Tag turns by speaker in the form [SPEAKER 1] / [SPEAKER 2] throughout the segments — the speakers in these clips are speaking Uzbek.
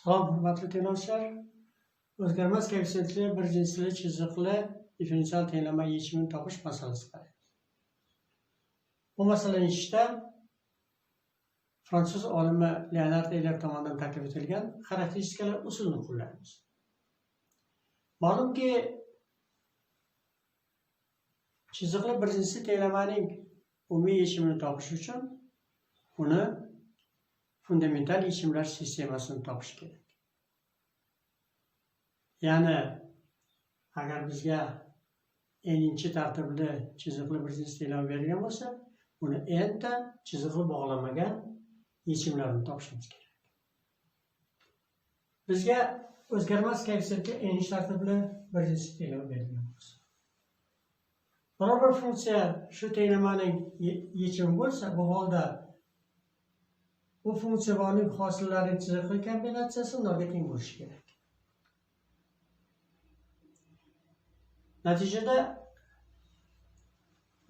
[SPEAKER 1] Salom, hurmatli tinglovchilar. O'zgarmas koeffitsiyentli bir jinsli chiziqli differensial tenglama yechimini topish masalasi qaraymiz. Bu masalani yechishda fransuz olimi Leonard Eyler tomonidan taklif etilgan xarakteristikalar usulini qo'llaymiz. Ma'lumki, chiziqli bir jinsli tenglamaning umumiy yechimini topish uchun uni fundamental yechimlar sistemasini topish kerak. Ya'ni agar bizga eninchi tartibli chiziqli biznes e'lon berilgan bo'lsa uni enta chiziqli bog'lamagan yechimlarini topishimiz kerak. Bizga o'zgarmas koeffitsiyentga n'inchi tartibli biznes tenglama berilgan bo'lsa. Biror bir funksiya shu tenglamaning yechimi bo'lsa bu holda bu funksiya borning hosillari chiziqli kombinatsiyasi nolga teng bo'lishi kerak. Natijada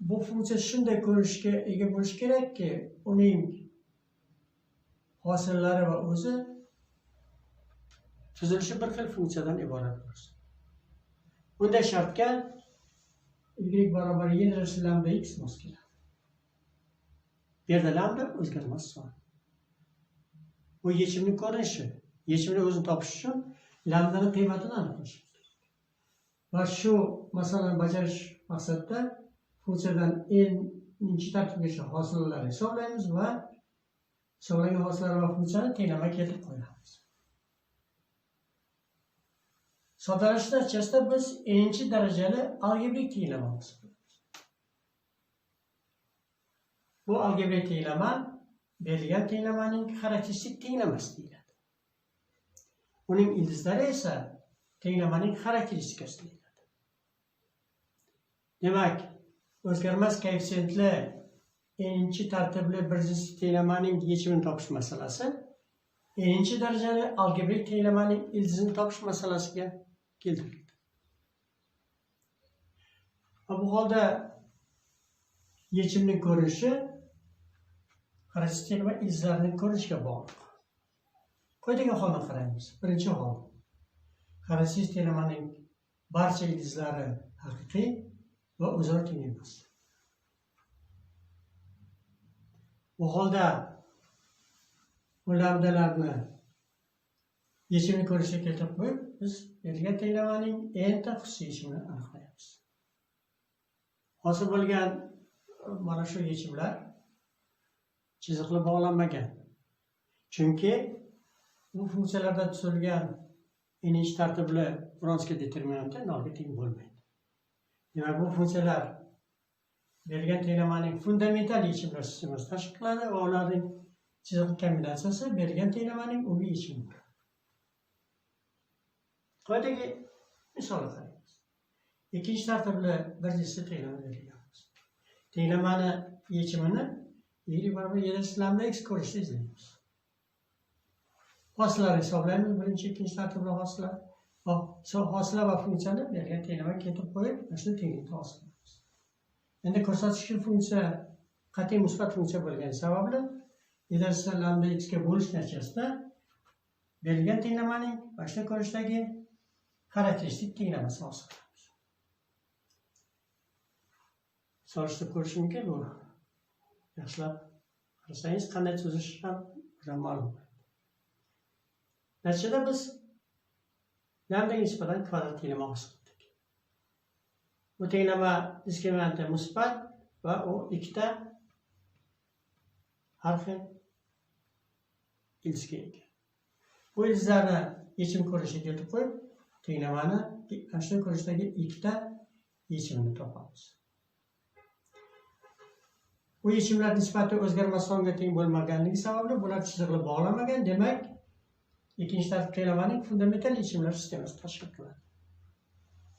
[SPEAKER 1] bu funksiya shunday ko'rinishga ega bo'lishi kerakki uning hosillari va o'zi tuzilishi bir xil funksiyadan iborat bo'lsin bunday shartga y barobar y lambda x mos keladi. Bu yerda lambda o'zgarmas son bu yechimni ko'rinishi yechimni o'zini topish uchun lambdani qiymatini aniqlash va shu masalani bajarish maqsadida funksiyadan n'inchi tartibgacha hosillarni hisoblaymiz va hisoblangan hosillar va funksiyani tenglama keltirib qo'yamiz. Soddalash natijasida biz n'inchi darajali algebrik tenglama bu algebrik tenglama berilgan tenglamaning xarakteristik tenglamas deyiladi. Uning ildizlari esa tenglamaning xarakteristikasi deyiladi demak o'zgarmas koeffitsiyentli n'inchi tartibli bir jinsli tenglamaning yechimini topish masalasi n'inchi darajali algebrik tenglamaning ildizini topish masalasiga keltirildi. Bu holda yechimni ko'rinishi xarakter va izlarni ko'rishga bog'liq. Quyidagi holni qaraymiz birinchi hol. Xarakter termaning barcha ildizlari haqiqiy va o'zaro teng emas? Bu holda bu labdalarni yechimini ko'rishga keltirib qo'yib biz berilgan tenglamaning enta xususiy yechimini aniqlaymiz. Hosil bo'lgan mana shu yechimlar chiziqli bog'lanmagan. Chunki bu funksiyalarda tuzilgan inish tartibli vronskiy determinanti nolga teng bo'lmaydi. Demak bu funksiyalar berilgan tenglamaning fundamental yechimlar sistemasi tashkil qiladi va ularning chiziq kombinatsiyasi berilgan tenglamaning umumiy yechimi. Quyidagi misolga qaraymiz ikkinchi tartibli bir jinsli tenglama berilgan. Tenglamani yechimini y barobar y lambda x ko'rishni izlaymiz hosilalarni hisoblaymiz birinchi ikkinchi tartibli hosilar hosila va funksiyani berilgan tenglama keltirib qo'yib mana shuni tenglikni hosil qilamiz endi ko'rsatkichli funksiya qat'iy musbat funksiya bo'lgani sababli y lambda x ga bo'lish natijasida berilgan tenglamaning mana ko'rinishdagi xarakteristik tenglamasini hosil qilamiz solishtirib ko'rish mumkin bu. Yaxshilab qarasangiz qanday cho'zish ham juda ma'lum natijada biz lambdaga nisbatan kvadrat tenglama hosil qildik bu tenglama diskriminanti musbat va u ikkita har xil ildizga ega. Bu ildizlarni yechim ko'rinishga yetib qo'yib tenglamani ana shu ko'rinishdagi ikkita yechimini topamiz. Bu yechimlar nisbati o'zgarmas songa teng bo'lmaganligi sababli bular chiziqli bog'lamagan. Demak ikkinchi tartib tenglamaning fundamental yechimlar sistemasi tashkil qiladi.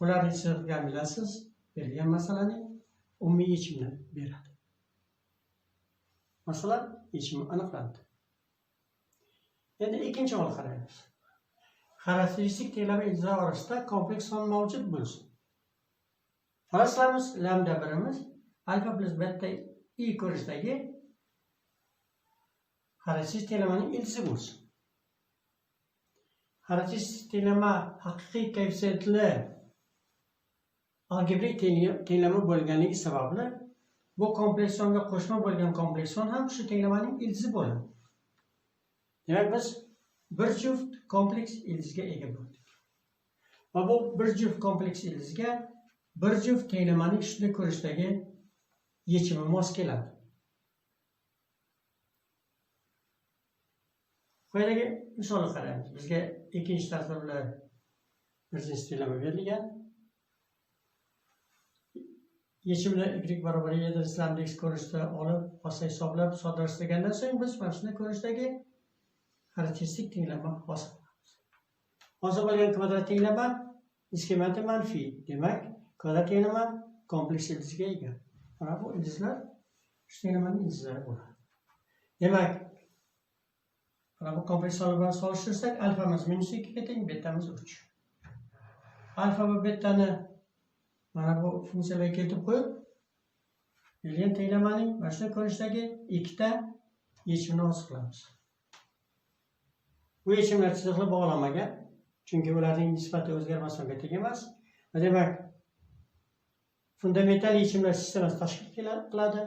[SPEAKER 1] Ularni chiziqgan bilasiz berilgan masalaning umumiy yechimini beradi. Masalan yechimi aniqlandi. Endi ikkinchi holga qaraymiz. Xarakteristik tenglama ijro orasida kompleks son mavjud bo'lsin. Faraz qilamiz lambda birimiz alfa plyus beta i ko'rishdagi xarakteristik tenglamaning ildizi bo'lsin. Xarakteristik tenglama haqiqiy koeffitsiyentli algebrik tenglama bo'lganligi sababli bu kompleksionga qo'shma bo'lgan kompleksion ham shu tenglamaning ildizi bo'ladi. Demak biz bir juft kompleks ildizga ega bo'ldik. Va bu bir juft kompleks ildizga bir juft tenglamaning shunday ko'rishdagi yechimi mos keladi. Quyidagi misolni qaraymiz. Bizga ikkinchi tartibli birinchi tenglama berilgan. Yechimni y barobar y adreslarini x ko'rinishda olib boshqa hisoblab soddalashtirgandan so'ng biz mana shunday ko'rinishdagi xarakteristik tenglama hosil qilamiz hosil bo'lgan kvadrat tenglama diskrementi manfiy demak kvadrat tenglama kompleks ildizga ega. Mana bu ildizlar shu tenglamani ildizlari bo'ladi demak mana bu kompleks soni bilan solishtirsak alfamiz minus ikkiga teng betamiz uch. Alfa va betani mana bu funksiyalarga keltirib qo'yib berilgan tenglamaning mana shu ko'rinishdagi ikkita yechimini hosil qilamiz. Bu yechimlar chiziqli bog'lanmagan chunki ularning nisbati o'zgarmasdan teng emas. Demak fundamental yechimlar sistemasi tashkil qiladi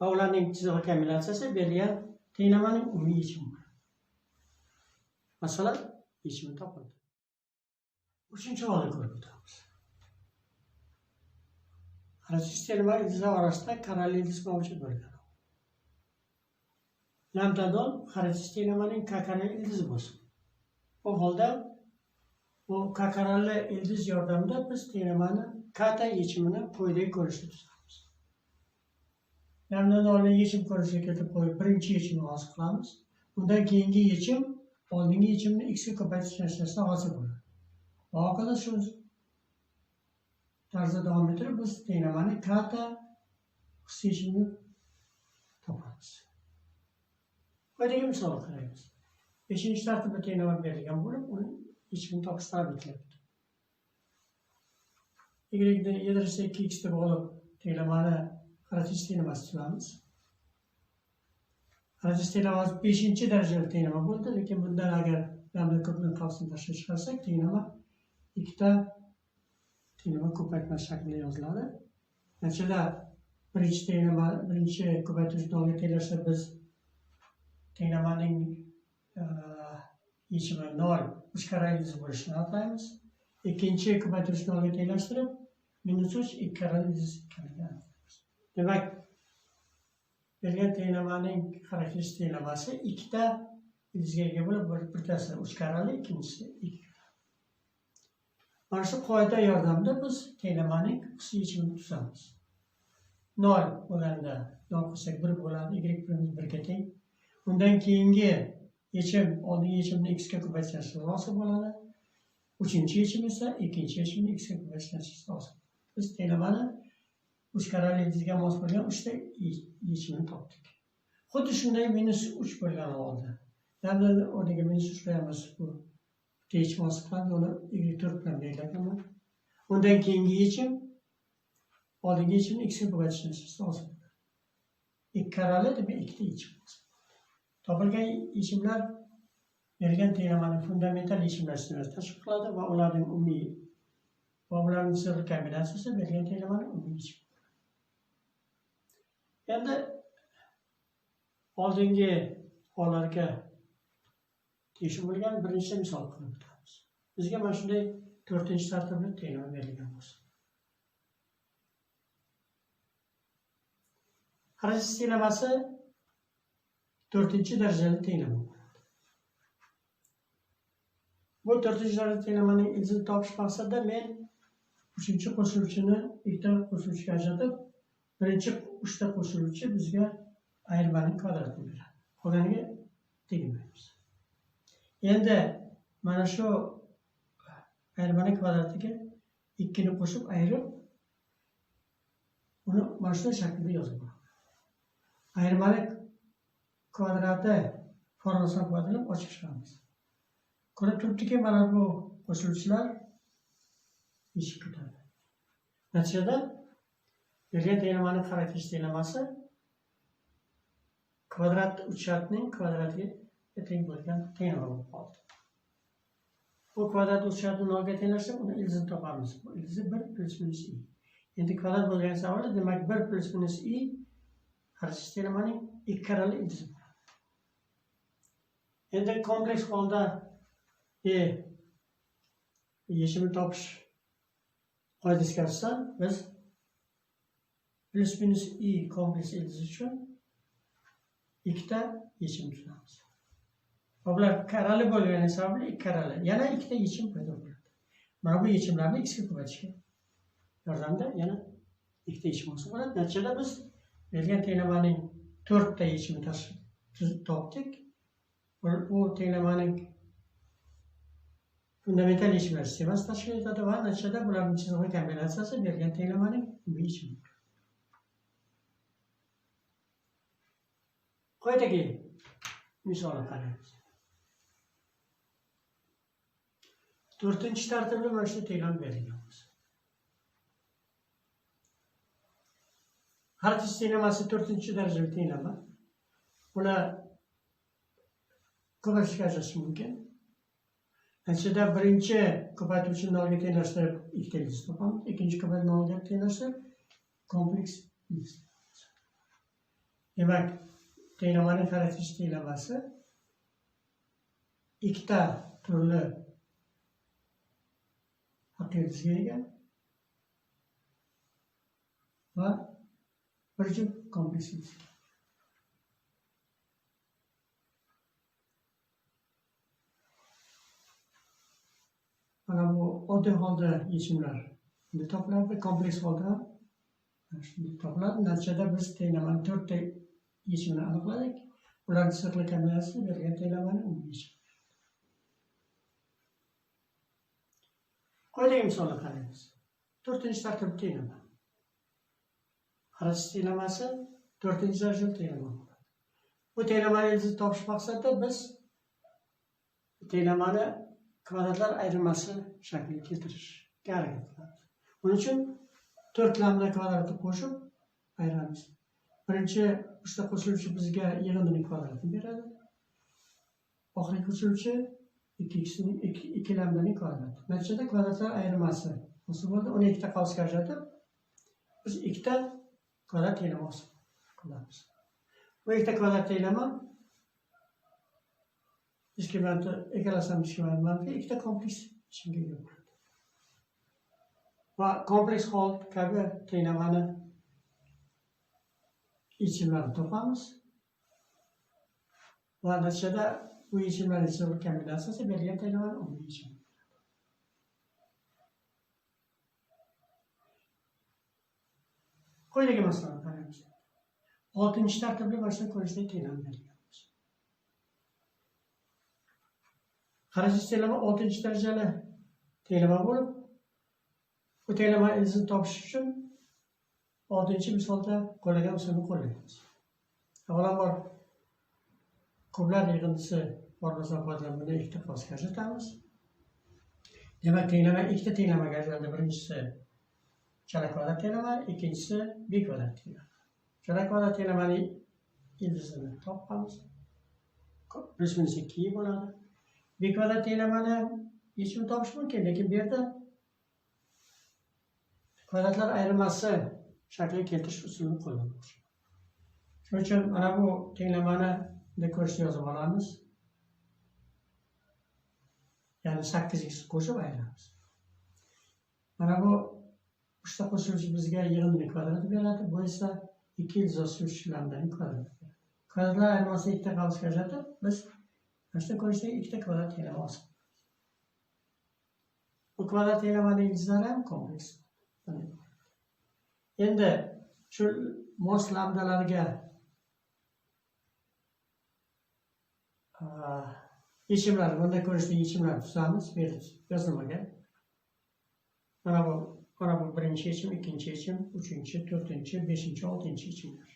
[SPEAKER 1] va ularning chizig'i kombinatsiyasi berilgan tenglamaning umumiy yechimi masalan yechimi topildi uchinchi holni ko'rib o'tamiz Resistor va ildiz orasida qarali mavjud bo'lgan. Lambdadol xarakteristikamaning kakarali ildizi bo'lsin. Bu holda bu kakarali ildiz yordamida biz tenglamani kata yechimini quyidagi ko'rinishda tuzamiz. Lambdadolni yechim ko'rinishiga keltirib qo'yib birinchi yechimni hosil qilamiz. Undan keyingi yechim oldingi yechimni x ga ko'paytirish natijasida hosil bo'ladi. Va hokazo shu tarzda davom ettirib biz tenglamani kata yechimini topamiz quyidagi misol qaraymiz beshinchi tartibda tenglama berilgan bo'lib uni yechimini topish talab etiladi y yadrosi ikki x deb olib tenglamani xarakteristik tenglamasi tuzamiz xarakteristik tenglamasi beshinchi darajali tenglama bo'ldi lekin bundan agar lambda ko'pni qavsini tashqari chiqarsak tenglama ikkita tenglama ko'paytma shaklida yoziladi. Natijada birinchi tenglama birinchi ko'paytirish nolga tenglashda biz tenglamaning e, yechimi nol uch karra ildiz bo'lishini aniqlaymiz. Ikkinchi ko'paytirish nolga tenglashtirib minus uch ikki karra demak berilgan tenglamaning xarakteristik tenglamasi ikkita ildizga ega bo'lib birtasi uch karali ikkinchisi ikki Mana shu qoida yordamida biz tenglamaning xususiy yechimini tuzamiz. 0 bo'lganda 0 qilsak 1 bo'ladi, y birimiz 1 ga teng. Undan keyingi yechim oldingi yechimni x ga ko'paytirish hosil bo'ladi. Uchinchi yechim esa ikkinchi yechimni x ga ko'paytirish hosil. Biz tenglamani uch mos bo'lgan uchta yechimini topdik. Xuddi shunday minus 3 bo'lgan holda. Ya'ni o'rniga minus 3 qo'yamiz bu yechim hosil qiladi uni y to'rt bilan undan keyingi yechim oldingi yechimni ikkiga ga ko'paytirish ikki karali deb ikkita yechim topilgan yechimlar berilgan tenglamani fundamental yechimlar sistemasi tashkil qiladi va ularning umumiy va ularning sirli kombinatsiyasi berilgan tenglamani umumiy yechimi endi oldingi hollarga tegishli bo'lgan birinchi misol qilib o'tamiz. Bizga mana shunday to'rtinchi tartibli tenglama berilgan bo'lsin xarajat tenglamasi to'rtinchi darajali tenglama bo'ladi bu to'rtinchi darajali tenglamaning topish maqsadida men uchinchi qo'shuvchini ikkita qo'shuvchiga ajratib birinchi uchta qo'shuvchi bizga ayirmaning kvadratini beradi. Qolganiga tegmaymiz. Endi mana shu ayirmaning kvadratiga ikkini qo'shib ayirib uni mana shunday shaklda yozib bo'laman ayirmani kvadrati formulasidan foydalanib ochib chiqamiz ko'rib turibdiki mana bu qo'shuvchilar yechib ketadi natijada bergan tenglamani xarakteristik tenglamasi kvadrat uchatning kvadratiga teng bo'lgan tenglama bo'lib qoldi. Bu kvadrat uchatni nolga tenglashtirib uni ildizini topamiz. Bu ildizi bir plyus minus i. Endi kvadrat bo'lgan savolda demak bir plyus minus i har sistemaning ikki karrali ildizi endi kompleks holda e yechimini topish qoidasiga asosan biz plyus minus i kompleks ildizi uchun ikkita yechim tuzamiz va bular karali bo'lgani sababli ikki karali. Yana ikkita yechim paydo bo'ladi. Mana bu yechimlarni xga ko'paytishga yordamida yana ikkita yechim hosil bo'ladi. Natijada biz berilgan tenglamaning to'rtta yechimini topdik. U tenglamaning fundamental yechimlar sistemasi tashkil etadi va natijada bularning chizig'i kombinatsiyasi berilgan tenglamaning umumiy yechimi quyidagi misolni qaraymiz to'rtinchi tartibli mana shu tenglam berilgan harf tenglamasi to'rtinchi darajali tenglama buni ko'paytirishga ajratish mumkin natijada birinchi ko'paytiruvchini nolga tenglashtirib ikkita ildiz topamiz. Ikkinchi ko'paytiruvchini nolga tenglashtirib kompleks ildiz demak tenglamaning xarakteristik tenglamasi ikkita turli haqiqiy ildizga ega va bir juft kompleks ildiz mana bu oddiy holda yechimlar bunday topiladi kompleks holda shunday topiladi. Natijada biz tenglamani to'rtta yechimini aniqladik. Ularni sirli kombinatsiyasi berilgan tenglamani quyidagi misolni qaraymiz. To'rtinchi tartib tenglama. Xarajat tenglamasi to'rtinchi darajali tenglama bu tenglamani topish maqsadida biz tenglamani kvadratlar ayrimasi shakliga keltirishga harakat qilamiz buning uchun to'rt lamda kvadratni qo'shib ayiramiz. Birinchi uchta qo'shiluvchi bizga yig'indining kvadratini beradi. Oxirgi qo'shiluvchi ikkinchisini ikki lamdaning kvadrati natijada kvadratlar ayirmasi hosil bo'ldi uni ikkita qavsga ajratib biz ikkita kvadrat tenglama hosil qilamiz. Bu ikkita kvadrat tenglama ishkimati ikkalasidan ishkimati manfiy ikkita kompleks ichimga ega bo'ladi va kompleks hol kabi tenglamani yechimlarini topamiz va natijada bu yechimlar yechimi kombinatsiyasi berilgan tenglamani umumiy yechimi quyidagi masalani qaraymiz oltinchi tartibli mana shu ko'rinishda tenglama berilgan xarajat tenglama oltinchi darajali tenglama bo'lib bu tenglama izini topish uchun oltinchi misolda qo'llagan usulni qo'llaymiz. Avvalambor kublar yig'indisi formulasidan foydalanib buni ikkita qavsga ajratamiz demak tenglama ikkita tenglamaga ajraldi birinchisi chala kvadrat tenglama ikkinchisi b kvadrat tenglama chala kvadrat tenglamani ildizini topamiz. Plyus minus ikki bo'ladi. B kvadrat tenglamani yechimini topish mumkin lekin bu yerda kvadratlar ayirmasi shakliga keltirish usulini qo'llanmoqchi shuning uchun mana bu tenglamani ko'rishni yozib olamiz. Ya'ni sakkiz x qo'shib ayiramiz mana bu uchta qo'shilish bizga yig'indini kvadrat beradi bu esa ikki yil kvadrat kvadratlar ayirmasini ikkita qavsga ajratib biz mana shu ko'rishdagi ikkita kvadrat tenglama hosil bu kvadrat tenglamani ildizlari ham kompleks? Endi shu mos lambdalarga ah. yechimlar bunday ko'rishda yechimlar tuzamiz yozilmagan mana bu mana bu birinchi yechim ikkinchi yechim uchinchi to'rtinchi beshinchi oltinchi yechimlar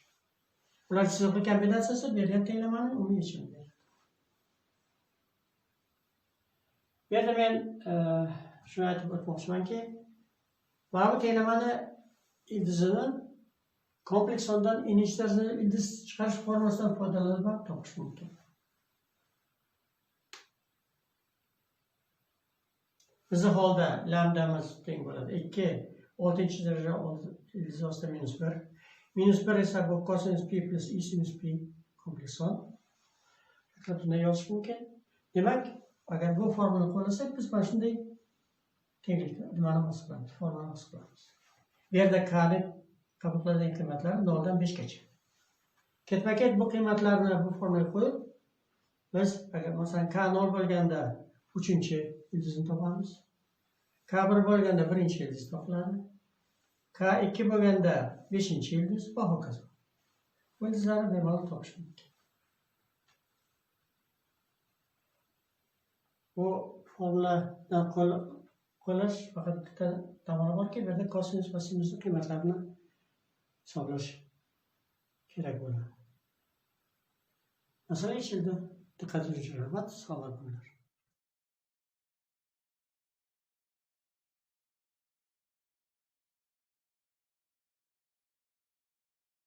[SPEAKER 1] ular chiziqli kombinatsiyasi berilgan tenglamani umumiy yechimi beradi bu yerda men e, shuni aytib o'tmoqchimanki mana bu tenglamani ildizini kompleks sondan inish ildiz chiqarish formulasidan foydalanib ham topish mumkin. Bizni holda lambdamiz teng bo'ladi. Ikki oltinchi daraja ildiz ostida minus bir. Minus bir esa bu kosinus pi plus i sinus pi komplekson bunday yozish mumkin. Demak agar bu formulani qo'llasak biz mana shunday tenglikni nimani hosib qilamiz? Formulani hosib qilamiz. Bu yerda kni qabul qiladigan qiymatlar noldan beshgacha. Ketma ket bu qiymatlarni bu formulaga qo'yib biz agar masalan k nol bo'lganda uchinchi ildizni topamiz. K bir bo'lganda birinchi ildiz topiladi. K ikki bo'lganda beshinchi ildiz va hokazo bu ildizlarni bemalol topish mumkin. Bu formuladan qo'llash faqat bitta tomoni borki bu yerda kosinus va sinusni qiymatlarini hisoblash kerak bo'ladi masala yechildi diqqatingiz uchun rahmat salomat bo'linglar